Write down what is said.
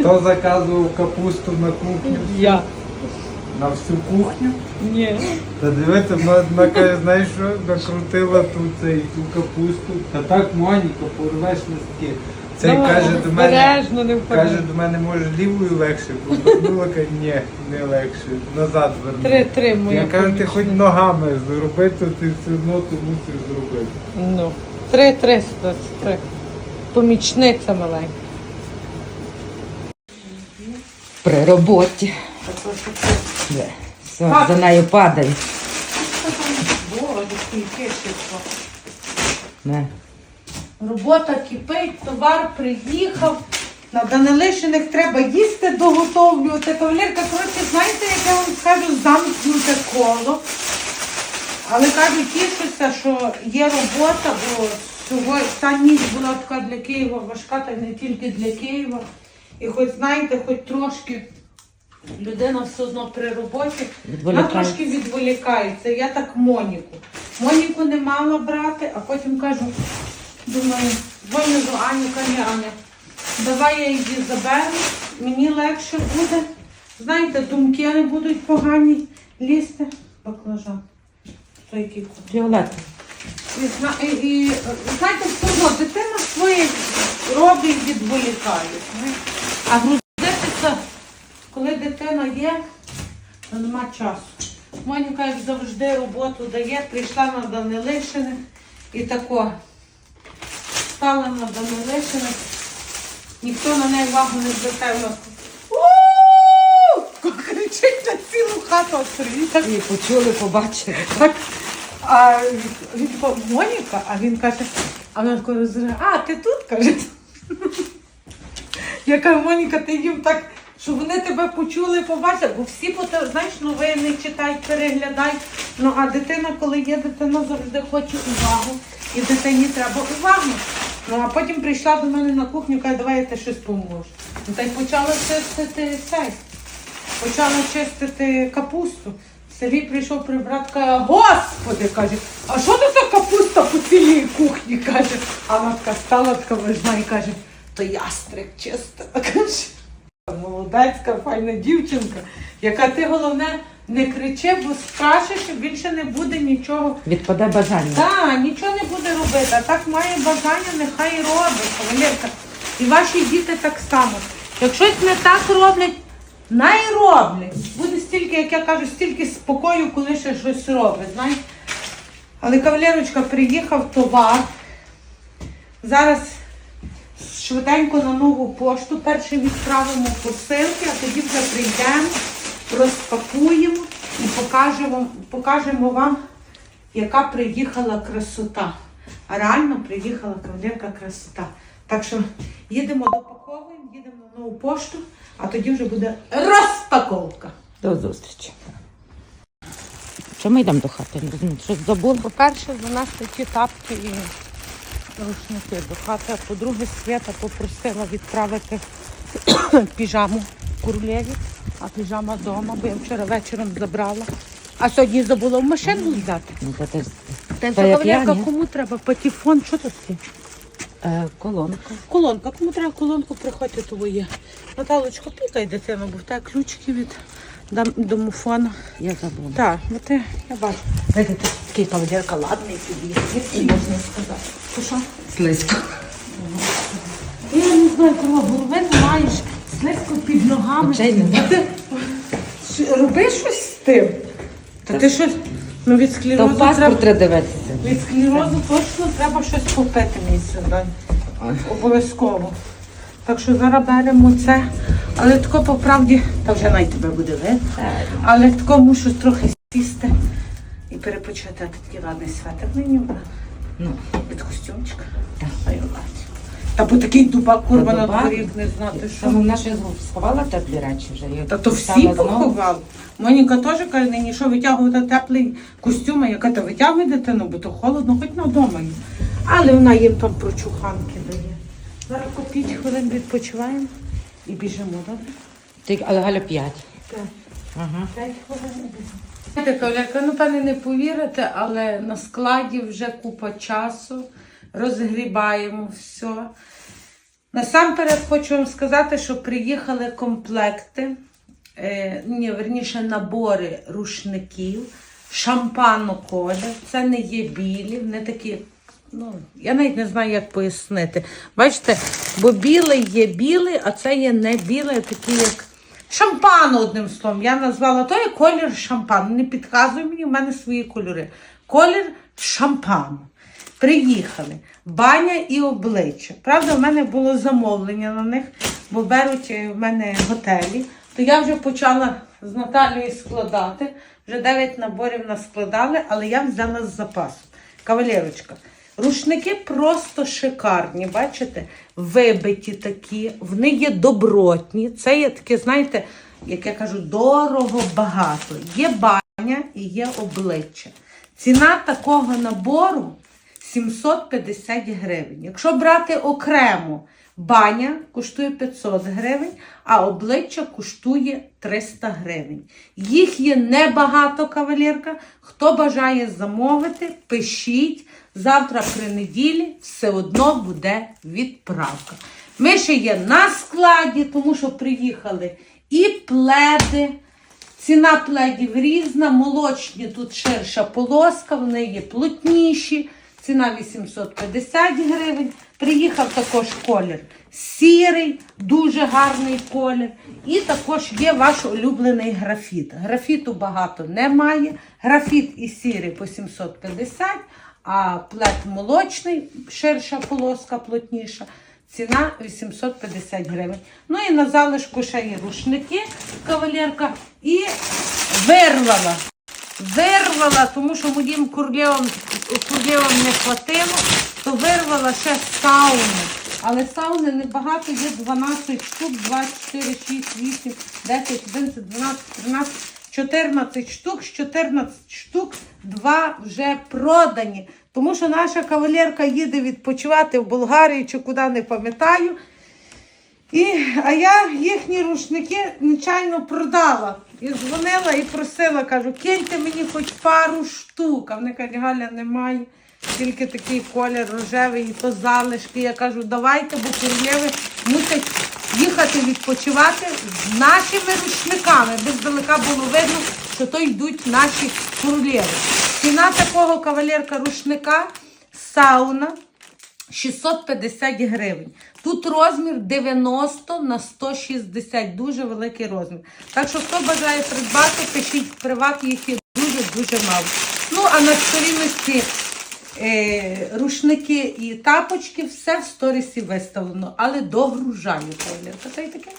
Хто заказував капусту на кухню? Я. На всю кухню? Ні. Та дивіться, вона, каже, знаєш що, накрутила тут цей, ту капусту. Та так, Моніка, порвеш листки. Цей Давай, каже до мене, обережно, не впади. каже до мене, може лівою легше, повернула, каже, ні, не легше, назад верну. Три, три моя. Я кажу, ти хоч ногами зроби, то ти все одно то мусиш зробити. Ну. Три, три, три. Помічниця маленька. При роботі. Де? Все, за нею падає. Не. Робота кипить, товар приїхав. На Данилишиних треба їсти доготовлювати. Кавалерка, коротше, знаєте, як я вам скажу, замкнуте коло. Але кажу, тішуся, що є робота, бо сьогодні та ніч була така для Києва важка, та не тільки для Києва. І хоч знаєте, хоч трошки людина все одно при роботі, вона трошки відволікається. Я так Моніку. Моніку не мала брати, а потім кажу, думаю, дзвоню до Ані, каже Аня, давай я її заберу, мені легше буде. Знаєте, думки не будуть погані лізти. Баклажан. То який? Фіолетовий. І, і, і, знаєте, все одно дитина своє робить і відволікає. А грузитися, коли дитина є, то нема часу. Моніка, як завжди, роботу дає, прийшла на Данилишини і тако стала на Данилишини. Ніхто на неї увагу не звертає. Кричить на цілу хату «Отстрій!» І почули, побачили. Так, а він Моніка, а він каже, а вона така розриває, а ти тут каже. Я кажу, Моніка, ти їм так, щоб вони тебе почули, побачили, бо всі знаєш, новини читають, переглядають. Ну а дитина, коли є дитина, завжди хоче увагу. І дитині треба увагу. Ну а потім прийшла до мене на кухню, каже, давай я тебе щось поможу. Ну та й почала чистити цей. Почала чистити капусту. Сергій прийшов прибрати, каже, господи, каже, а що це за капуста по цілій кухні? каже. А вона така стала така важна і каже, то ястрик чистила. Каже. Молодецька, файна дівчинка, яка ти головне не кричи, бо скажеш, і більше не буде нічого. Відпаде бажання. Так, нічого не буде робити, а так має бажання, нехай робить, кавалерка. І ваші діти так само. Як щось не так роблять, най роблять. Буде стільки, як я кажу, стільки спокою, коли ще щось робить. знаєш. Але кавалерочка приїхав товар. Зараз швиденько на нову пошту. Перше відправимо посилки, а тоді вже прийдемо, розпакуємо і покажемо, покажемо вам, яка приїхала красота. А реально приїхала кавалерка красота. Так що їдемо допаковуємо, їдемо на нову пошту, а тоді вже буде розпаковка. До зустрічі. Що ми йдемо до хати? Щось забула? По-перше, занести ті тапки і рушники до хати. А по-друге, Свята попросила відправити піжаму курлєві, а піжама вдома, бо я вчора вечором забрала. А сьогодні забула в машину взяти. Ну, це теж Та Та як я, ні? кому треба патефон, що тут таке? е, колонка. Колонка, кому треба колонку, приходьте, то є. Наталочко, пікай дитину, бо в тебе ключики від домофона. Я забула. Так, бо ти, я бачу. Знаєте, тут такий кавалерка ладний тобі. І можна сказати. То що? Слизько. Я не знаю, кого голови не маєш, слизько під ногами. Очей нема. Та роби щось з тим. Та ти щось, ну від Та склерозу в паспорт треба, треба дивитися. від склерозу точно треба щось купити мій сьогодні. Обов'язково. Так що зараз беремо це. Але тако по правді, та вже навіть тебе буде видно. Але тако мушу трохи сісти і перепочити. А такий ладний светр мені вона. Ну, Від костюмчика. Так. Ай, ладно. Та бо такий дубак курва на дубак? дворі не знати, що. Саме наша сховала теплі речі вже. Я Та то всі знову. поховали. Моніка теж каже, нині що витягувати теплий костюм, а яка то витягує дитину, бо то холодно, хоч на вдома є. Але вона їм там прочуханки дає. Зараз по 5 хвилин відпочиваємо і біжимо, добре? Ти, але Галя п'ять. Так. Ага. 5 хвилин. Знаєте, ну певне не повірите, але на складі вже купа часу, розгрібаємо все. Насамперед хочу вам сказати, що приїхали комплекти, е, ні, верніше набори рушників, шампану колір. Це не є білі, не такі. Ну, я навіть не знаю, як пояснити. Бачите, бо білий є білий, а це є не білий, а такий як шампан, одним словом. Я назвала той колір шампану. Не підказуй мені, в мене свої кольори. Колір шампану. Приїхали. Баня і обличчя. Правда, в мене було замовлення на них, бо беруть е, в мене готелі. То я вже почала з Наталією складати. Вже 9 наборів наскладали, але я взяла з запасу. Кавалерочка. Рушники просто шикарні, бачите? Вибиті такі, вони є добротні. Це є таке, знаєте, як я кажу, дорого багато. Є баня і є обличчя. Ціна такого набору 750 гривень. Якщо брати окремо, баня коштує 500 гривень, а обличчя коштує 300 гривень. Їх є небагато, кавалерка. Хто бажає замовити, пишіть. Завтра при неділі все одно буде відправка. Ми ще є на складі, тому що приїхали і пледи. Ціна пледів різна, молочні тут ширша полоска, вони є плотніші. Ціна 850 гривень. Приїхав також колір сірий, дуже гарний колір. І також є ваш улюблений графіт. Графіту багато немає. Графіт і сірий по 750, а плед молочний, ширша полоска, плотніша. Ціна 850 гривень. Ну і на залишку ще є рушники, кавалерка, і вирвала. Вирвала, тому що моїм курлєвам, курлєвам не хватило, то вирвала ще сауни. Але сауни небагато, є 12 штук, 24, 6, 8, 10, 11, 12, 13, 14 штук, з 14 штук, два вже продані. Тому що наша кавалерка їде відпочивати в Болгарію чи куди не пам'ятаю. І, а я їхні рушники нечайно продала. І дзвонила і просила, кажу, киньте мені хоч пару штук. А вони кажуть, Галя, немає. Тільки такий колір рожевий, і то залишки. Я кажу, давайте, бо королеви мусять їхати відпочивати з нашими рушниками. Без далека було видно, що то йдуть наші королеви. Ціна такого кавалерка рушника сауна 650 гривень. Тут розмір 90 на 160, дуже великий розмір. Так що, хто бажає придбати, пишіть в приват, їх дуже-дуже мало. Ну, а на сторінності е, рушники і тапочки все в сторісі виставлено, але догружаю. Та й таке.